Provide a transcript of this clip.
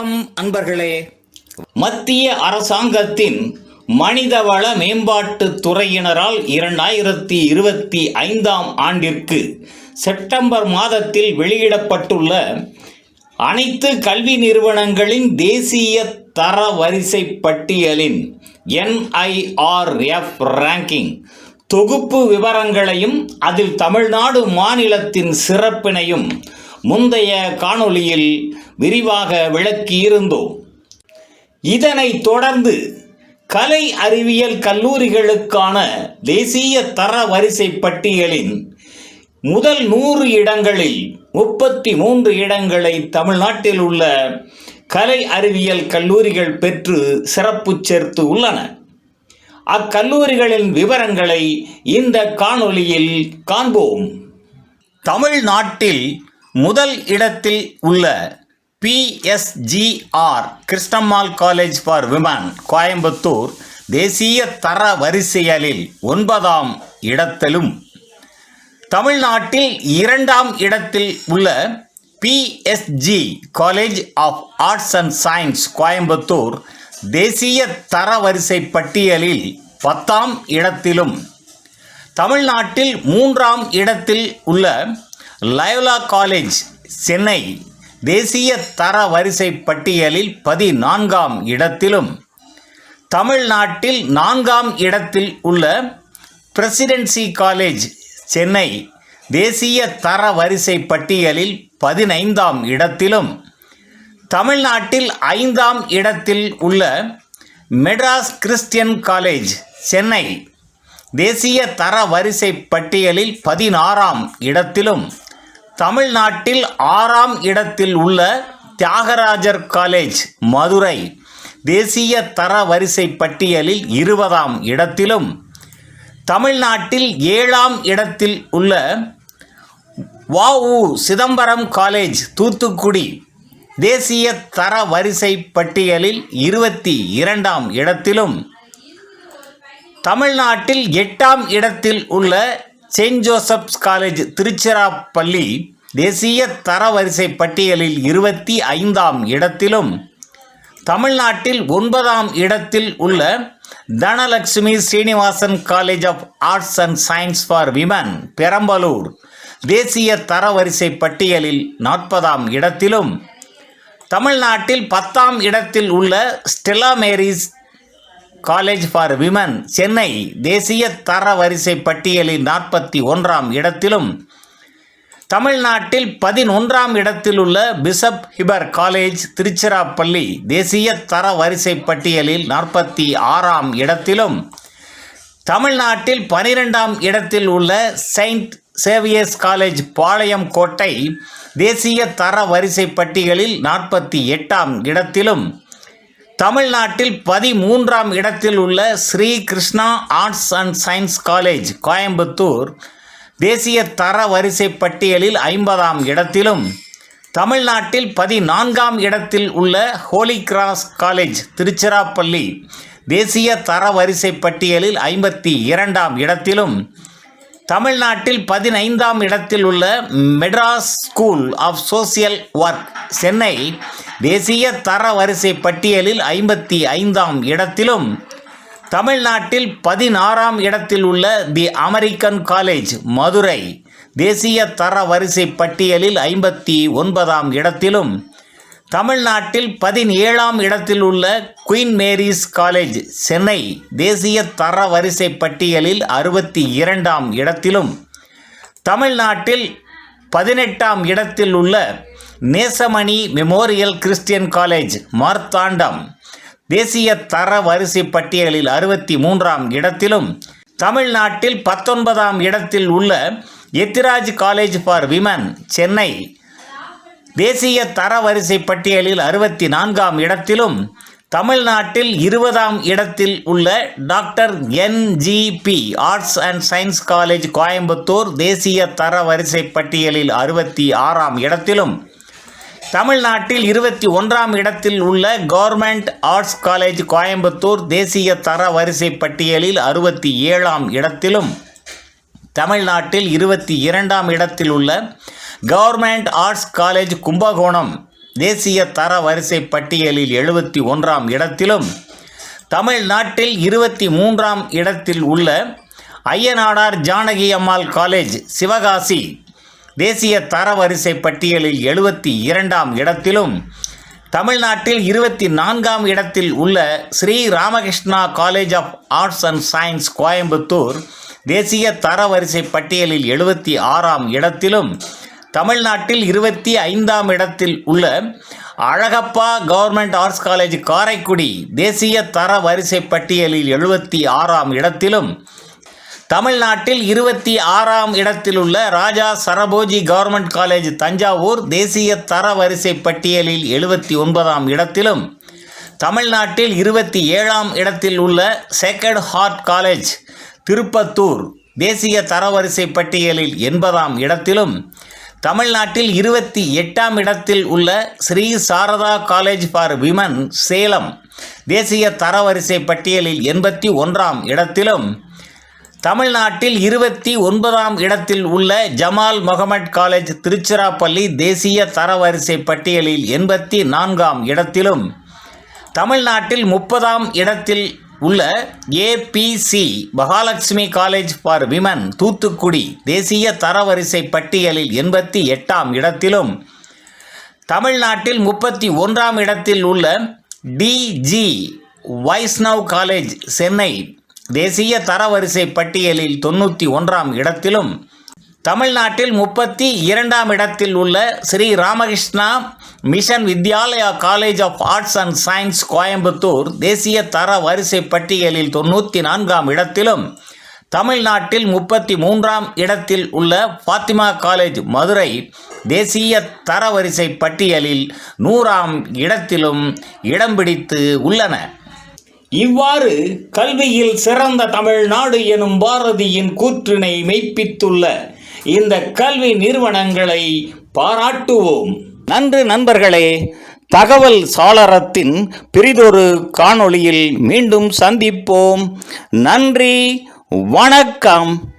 வணக்கம் அன்பர்களே. மத்திய அரசாங்கத்தின் மனிதவள மேம்பாட்டு துறையினரால் இரண்டாயிரத்தி இருபத்தி ஐந்தாம் ஆண்டிற்கு செப்டம்பர் மாதத்தில் வெளியிடப்பட்டுள்ள அனைத்து கல்வி நிறுவனங்களின் தேசிய தர வரிசை பட்டியலின் என்ஐஆர்எஃப் ரேங்கிங் தொகுப்பு விவரங்களையும் அதில் தமிழ்நாடு மாநிலத்தின் சிறப்பினையும் முந்தைய காணொளியில் விரிவாக விளக்கியிருந்தோம். இதனைத் தொடர்ந்து கலை அறிவியல் கல்லூரிகளுக்கான தேசிய தர வரிசை பட்டியலின் முதல் நூறு இடங்களில் முப்பத்தி மூன்று இடங்களை தமிழ்நாட்டில் உள்ள கலை அறிவியல் கல்லூரிகள் பெற்று சிறப்பு சேர்த்து உள்ளன. அக்கல்லூரிகளின் விவரங்களை இந்த காணொளியில் காண்போம். தமிழ்நாட்டில் முதல் இடத்தில் உள்ள PSGR Krishnammal college for women Coimbatore தேசிய தர வரிசையலில் ஒன்பதாம் இடத்திலும். தமிழ்நாட்டில் இரண்டாம் இடத்தில் உள்ள PSG college of arts and science Coimbatore தேசிய தரவரிசை பட்டியலில் பத்தாம் இடத்திலும். தமிழ்நாட்டில் மூன்றாம் இடத்தில் உள்ள லயோலா காலேஜ் சென்னை தேசிய தர வரிசை பட்டியலில் பதினான்காம் இடத்திலும் தமிழ்நாட்டில் நான்காம் இடத்தில் உள்ள பிரசிடென்சி காலேஜ் சென்னை தேசிய தர வரிசை பட்டியலில் பதினைந்தாம் இடத்திலும் தமிழ்நாட்டில் ஐந்தாம் இடத்தில் உள்ள மெட்ராஸ் கிறிஸ்டியன் காலேஜ் சென்னை தேசிய தர வரிசை பட்டியலில் பதினாறாம் இடத்திலும் தமிழ்நாட்டில் ஆறாம் இடத்தில் உள்ள தியாகராஜர் காலேஜ் மதுரை. தேசிய தர வரிசை பட்டியலில் இருபதாம் இடத்திலும். தமிழ்நாட்டில் ஏழாம் இடத்தில் உள்ள வஉ சிதம்பரம் காலேஜ் தூத்துக்குடி. தேசிய தர வரிசை பட்டியலில் இருபத்தி இரண்டாம் இடத்திலும். தமிழ்நாட்டில் எட்டாம் இடத்தில் உள்ள செயின்ட் ஜோசப்ஸ் காலேஜ் திருச்சிராப்பள்ளி தேசிய தரவரிசை பட்டியலில் இருபத்தி ஐந்தாம் இடத்திலும் தமிழ்நாட்டில் ஒன்பதாம் இடத்தில் உள்ள Dhanalakshmi Srinivasan college of arts and science for women Perambalur தேசிய தரவரிசை பட்டியலில் நாற்பதாம் இடத்திலும் தமிழ்நாட்டில் பத்தாம் இடத்தில் உள்ள Stella Maris college for women Chennai தேசிய தர வரிசை பட்டியலில் நாற்பத்தி ஒன்றாம் இடத்திலும். தமிழ்நாட்டில் பதினொன்றாம் இடத்தில் உள்ள பிஷப் ஹிபர் காலேஜ் திருச்சிராப்பள்ளி தேசிய தர வரிசை பட்டியலில் நாற்பத்தி ஆறாம் இடத்திலும். தமிழ்நாட்டில் பனிரெண்டாம் இடத்தில் உள்ள செயின்ட் சேவியர்ஸ் காலேஜ் பாளையம் கோட்டை தேசிய தர வரிசை பட்டியலில் நாற்பத்தி எட்டாம் இடத்திலும். தமிழ்நாட்டில் பதிமூன்றாம் இடத்தில் உள்ள Sri Krishna arts and science college Coimbatore தேசிய தர வரிசை பட்டியலில் ஐம்பதாம் இடத்திலும் தமிழ்நாட்டில் பதினான்காம் இடத்தில் உள்ள ஹோலி கிராஸ் காலேஜ் திருச்சிராப்பள்ளி தேசிய தர வரிசை பட்டியலில் ஐம்பத்தி இரண்டாம் இடத்திலும் தமிழ்நாட்டில் பதினைந்தாம் இடத்தில் உள்ள Madras school of social work Chennai தேசிய தர வரிசை பட்டியலில் ஐம்பத்தி ஐந்தாம் இடத்திலும் தமிழ்நாட்டில் பதினாறாம் இடத்தில் உள்ள தி அமெரிக்கன் காலேஜ் மதுரை. தேசிய தர வரிசை பட்டியலில் ஐம்பத்தி ஒன்பதாம் இடத்திலும் தமிழ்நாட்டில் பதினேழாம் இடத்தில் உள்ள குயின் மேரிஸ் காலேஜ் சென்னை. தேசிய தர வரிசை பட்டியலில் அறுபத்தி இரண்டாம் இடத்திலும் தமிழ்நாட்டில் பதினெட்டாம் இடத்தில் உள்ள Nesamony memorial Christian college Marthandam. தேசிய தர வரிசை பட்டியலில் அறுபத்தி மூன்றாம் இடத்திலும் தமிழ்நாட்டில் பத்தொன்பதாம் இடத்தில் உள்ள Ethiraj college for women Chennai. தேசிய தரவரிசை பட்டியலில் அறுபத்தி நான்காம் இடத்திலும் தமிழ்நாட்டில் இருபதாம் இடத்தில் உள்ள doctor NGP arts and science college Coimbatore தேசிய தரவரிசை பட்டியலில் அறுபத்தி ஆறாம் இடத்திலும் தமிழ்நாட்டில் இருபத்தி ஒன்றாம் இடத்தில் உள்ள கவர்மெண்ட் ஆர்ட்ஸ் காலேஜ் கோயம்புத்தூர் தேசிய தர வரிசை பட்டியலில் அறுபத்தி ஏழாம் இடத்திலும் தமிழ்நாட்டில் இருபத்தி இரண்டாம் இடத்தில் உள்ள கவர்மெண்ட் ஆர்ட்ஸ் காலேஜ் கும்பகோணம் தேசிய தர வரிசை பட்டியலில் எழுபத்தி ஒன்றாம் இடத்திலும் தமிழ்நாட்டில் இருபத்தி மூன்றாம் இடத்தில் உள்ள ஐயனாடார் ஜானகி அம்மாள் காலேஜ் சிவகாசி தேசிய தரவரிசை பட்டியலில் எழுபத்தி இரண்டாம் இடத்திலும் தமிழ்நாட்டில் இருபத்தி நான்காம் இடத்தில் உள்ள Sri Ramakrishna college of arts and science Coimbatore தேசிய தரவரிசை பட்டியலில் எழுபத்தி ஆறாம் இடத்திலும் தமிழ்நாட்டில் இருபத்தி ஐந்தாம் இடத்தில் உள்ள Alagappa government arts college Karaikudi தேசிய தர வரிசை பட்டியலில் எழுபத்தி ஆறாம் இடத்திலும் தமிழ்நாட்டில் இருபத்தி ஆறாம் இடத்தில் உள்ள ராஜா சரபோஜி கவர்மெண்ட் காலேஜ் தஞ்சாவூர் தேசிய தர வரிசை பட்டியலில் எழுபத்தி ஒன்பதாம் இடத்திலும் தமிழ்நாட்டில் இருபத்தி ஏழாம் இடத்தில் உள்ள சேக்கர்ட் ஹார்ட் காலேஜ் திருப்பத்தூர் தேசிய தரவரிசை பட்டியலில் எண்பதாம் இடத்திலும் தமிழ்நாட்டில் இருபத்தி எட்டாம் இடத்தில் உள்ள Sri Sarada college for women Salem தேசிய தரவரிசை பட்டியலில் எண்பத்தி ஒன்றாம் இடத்திலும் தமிழ்நாட்டில் இருபத்தி ஒன்பதாம் இடத்தில் உள்ள ஜமால் முகமட் காலேஜ் திருச்சிராப்பள்ளி தேசிய தரவரிசை பட்டியலில் எண்பத்தி நான்காம் இடத்திலும் தமிழ்நாட்டில் முப்பதாம் இடத்தில் உள்ள APC Mahalakshmi college for women Thoothukudi தேசிய தரவரிசை பட்டியலில் எண்பத்தி எட்டாம் இடத்திலும் தமிழ்நாட்டில் முப்பத்தி ஒன்றாம் இடத்தில் உள்ள டிஜி வைஷ்ணவ் காலேஜ் சென்னை தேசிய தரவரிசை பட்டியலில் தொண்ணூற்றி ஒன்றாம் இடத்திலும் தமிழ்நாட்டில் முப்பத்தி இரண்டாம் இடத்தில் உள்ள Sri Ramakrishna mission Vidyalaya college of arts and science Coimbatore தேசிய தர வரிசை பட்டியலில் தொண்ணூற்றி நான்காம் இடத்திலும் தமிழ்நாட்டில் முப்பத்தி மூன்றாம் இடத்தில் உள்ள ஃபாத்திமா காலேஜ் மதுரை தேசிய தரவரிசை பட்டியலில் நூறாம் இடத்திலும் இடம் பிடித்து உள்ளன. இவ்வாறு கல்வியில் சிறந்த தமிழ்நாடு எனும் பாரதியின் கூற்றினை மெய்ப்பித்துள்ள இந்த கல்வி நிறுவனங்களை பாராட்டுவோம். நன்று நண்பர்களே தகவல் சாளரத்தின் பிரிதொரு காணொளியில் மீண்டும் சந்திப்போம். நன்றி வணக்கம்.